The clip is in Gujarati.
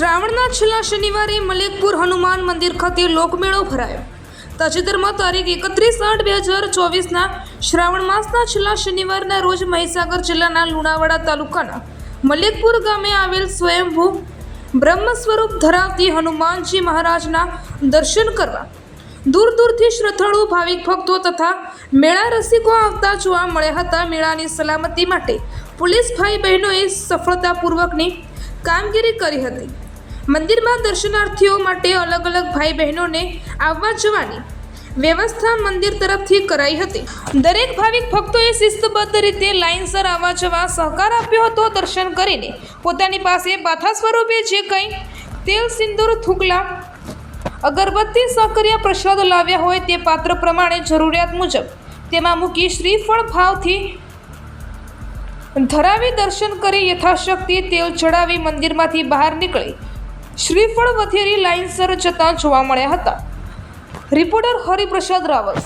શ્રાવણના છેલ્લા શનિવારે મલેકપુર હનુમાન મંદિર ખાતે લોકમેળો ભરાયો. તાજેતરમાં તારીખ એકત્રીસ આઠ બે હજાર ચોવીસના શ્રાવણ માસના છેલ્લા શનિવારના રોજ મહીસાગર જિલ્લાના લુણાવાડા તાલુકાના મલેકપુર ગામે આવેલ સ્વયંભૂ બ્રહ્મ સ્વરૂપ ધરાવતી હનુમાનજી મહારાજના દર્શન કરવા દૂર દૂરથી શ્રદ્ધાળુ, ભાવિક ભક્તો તથા મેળા રસિકો આવતા જોવા મળ્યા હતા. મેળાની સલામતી માટે પોલીસ ભાઈ બહેનોએ સફળતાપૂર્વકની કામગીરી કરી હતી. મંદિરમાં દર્શનાર્થીઓ માટે અલગ અલગ ભાઈ બહેનોને આવવા જવાની વ્યવસ્થા મંદિર તરફથી કરાઈ હતી. દરેક ભાવિક ભક્તોએ શિસ્તબદ્ધ રીતે લાઇનસર આવવા જવા સહકાર આપ્યો હતો. દર્શન કરીને પોતાની પાસે બાથા સ્વરૂપે જે કંઈ તેલ, સિંદૂર, થૂકલા, અગરબત્તી, સાકરિયા, પ્રસાદ લાવ્યા હોય તે પાત્ર પ્રમાણે જરૂરિયાત મુજબ તેમાં મૂકી શ્રીફળ ભાવથી ધરાવી દર્શન કરી યથાશક્તિ તેલ ચડાવી મંદિરમાંથી બહાર નીકળી શ્રીફળ વધેરી લાઇનસર જતા જોવા મળ્યા હતા. રિપોર્ટર હરિપ્રસાદ રાવત